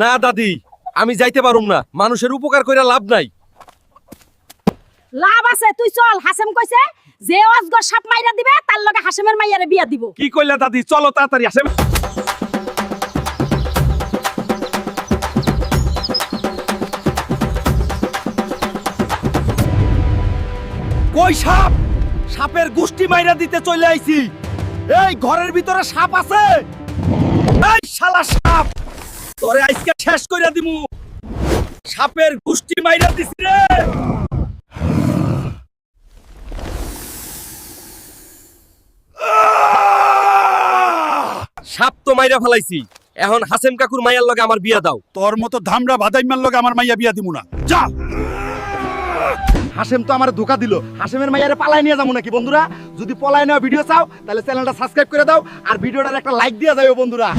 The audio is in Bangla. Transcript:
না দাদি আমি যাইতে পারুম না। মানুষের উপকার কইরা লাভ নাই। লাভ আছে তুই চল হাসেম কইছে যে অজগর সাপ মাইরা দিবে তার লগে হাসেমের মাইয়ারে বিয়া দিব। কি কইলা দাদি? চলো তাড়াতাড়ি আসে কই সাপ? সাপের গুষ্টি মাইরা দিতে চলে আইছি। এই ঘরের ভিতরে সাপ আছে? তোরে আজকে শেষ কইরা দিমু। সাপের গুষ্টি মাইরা দিছি রে। সাপ তো মাইরা ফেলাইছি। এখন হাসেম কাকুর মাইয়ার লগে আমার বিয়া দাও। তোর মতো ধামরা ভাদাইমার লগে আমার মাইয়া বিয়া দিমু না। যা। হাসেম তো আমার ধোকা দিল। হাসেমের মাইয়ারে পালাই নিয়ে যাব নাকি বন্ধুরা? যদি পলাই নেওয়া ভিডিও চাও, তাহলে চ্যানেলটা সাবস্ক্রাইব করে দাও। আর ভিডিওটার একটা লাইক দিয়ে যাবে বন্ধুরা।